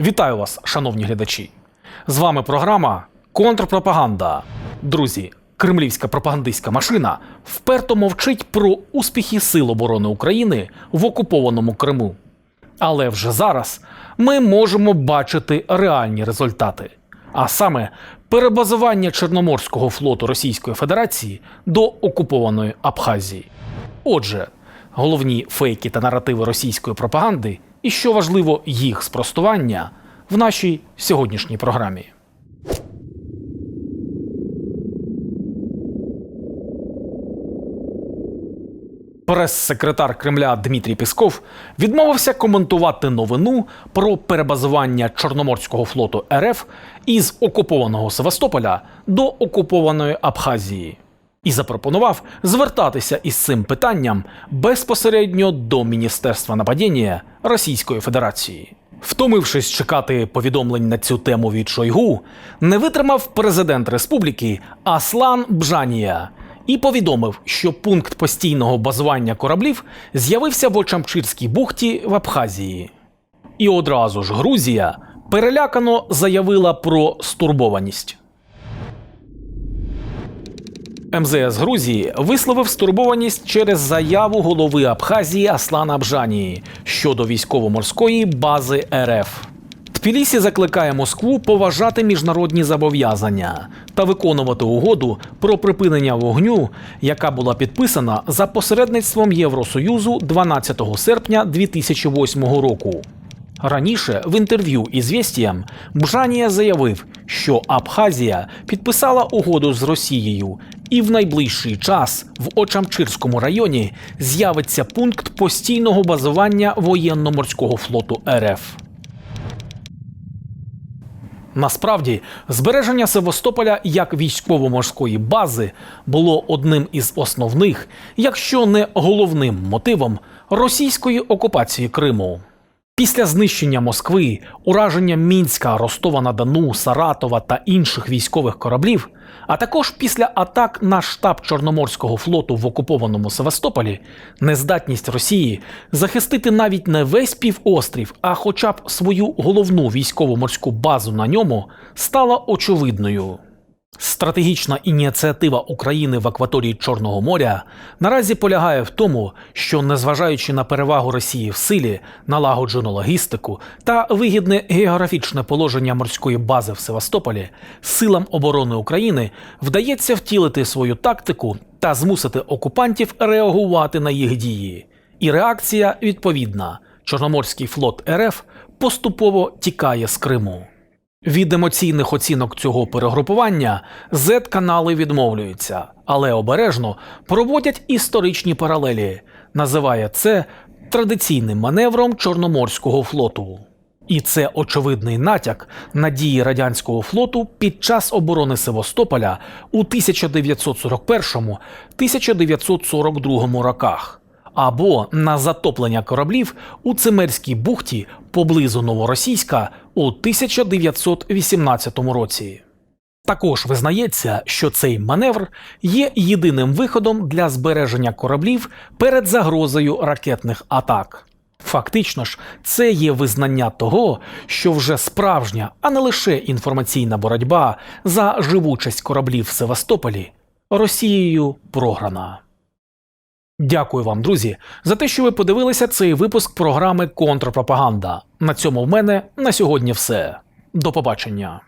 Вітаю вас, шановні глядачі! З вами програма Контрпропаганда. Друзі, кремлівська пропагандистська машина вперто мовчить про успіхи Сил оборони України в окупованому Криму. Але вже зараз ми можемо бачити реальні результати, а саме перебазування Чорноморського флоту Російської Федерації до окупованої Абхазії. Отже, головні фейки та наративи російської пропаганди, і що важливо, їх спростування в нашій сьогоднішній програмі. Прес-секретар Кремля Дмитрій Пісков відмовився коментувати новину про перебазування Чорноморського флоту РФ із окупованого Севастополя до окупованої Абхазії і запропонував звертатися із цим питанням безпосередньо до Міністерства нападіння Російської Федерації. Втомившись чекати повідомлень на цю тему від Шойгу, не витримав президент республіки Аслан Бжанія і повідомив, що пункт постійного базування кораблів з'явився в Очамчирській бухті в Абхазії. І одразу ж Грузія перелякано заявила про стурбованість. МЗС Грузії висловив стурбованість через заяву голови Абхазії Аслана Абжанії щодо військово-морської бази РФ. Тбілісі закликає Москву поважати міжнародні зобов'язання та виконувати угоду про припинення вогню, яка була підписана за посередництвом Євросоюзу 12 серпня 2008 року. Раніше в інтерв'ю із «Вєстіям» Бжанія заявив, що Абхазія підписала угоду з Росією, і в найближчий час в Очамчирському районі з'явиться пункт постійного базування воєнно-морського флоту РФ. Насправді, збереження Севастополя як військово-морської бази було одним із основних, якщо не головним мотивом російської окупації Криму. Після знищення Москви, ураження Мінська, Ростова на Дону, Саратова та інших військових кораблів, а також після атак на штаб Чорноморського флоту в окупованому Севастополі, нездатність Росії захистити навіть не весь півострів, а хоча б свою головну військово-морську базу на ньому, стала очевидною. Стратегічна ініціатива України в акваторії Чорного моря наразі полягає в тому, що, незважаючи на перевагу Росії в силі, налагоджену логістику та вигідне географічне положення морської бази в Севастополі, силам оборони України вдається втілити свою тактику та змусити окупантів реагувати на їх дії. І реакція відповідна: Чорноморський флот РФ поступово тікає з Криму. Від емоційних оцінок цього перегрупування Z-канали відмовлюються, але обережно проводять історичні паралелі. Називає це традиційним маневром Чорноморського флоту. І це очевидний натяк на дії радянського флоту під час оборони Севастополя у 1941-1942 роках або на затоплення кораблів у Цимерській бухті поблизу Новоросійська у 1918 році. Також визнається, що цей маневр є єдиним виходом для збереження кораблів перед загрозою ракетних атак. Фактично ж, це є визнання того, що вже справжня, а не лише інформаційна боротьба за живучість кораблів в Севастополі Росією програна. Дякую вам, друзі, за те, що ви подивилися цей випуск програми Контрпропаганда. На цьому в мене на сьогодні все. До побачення.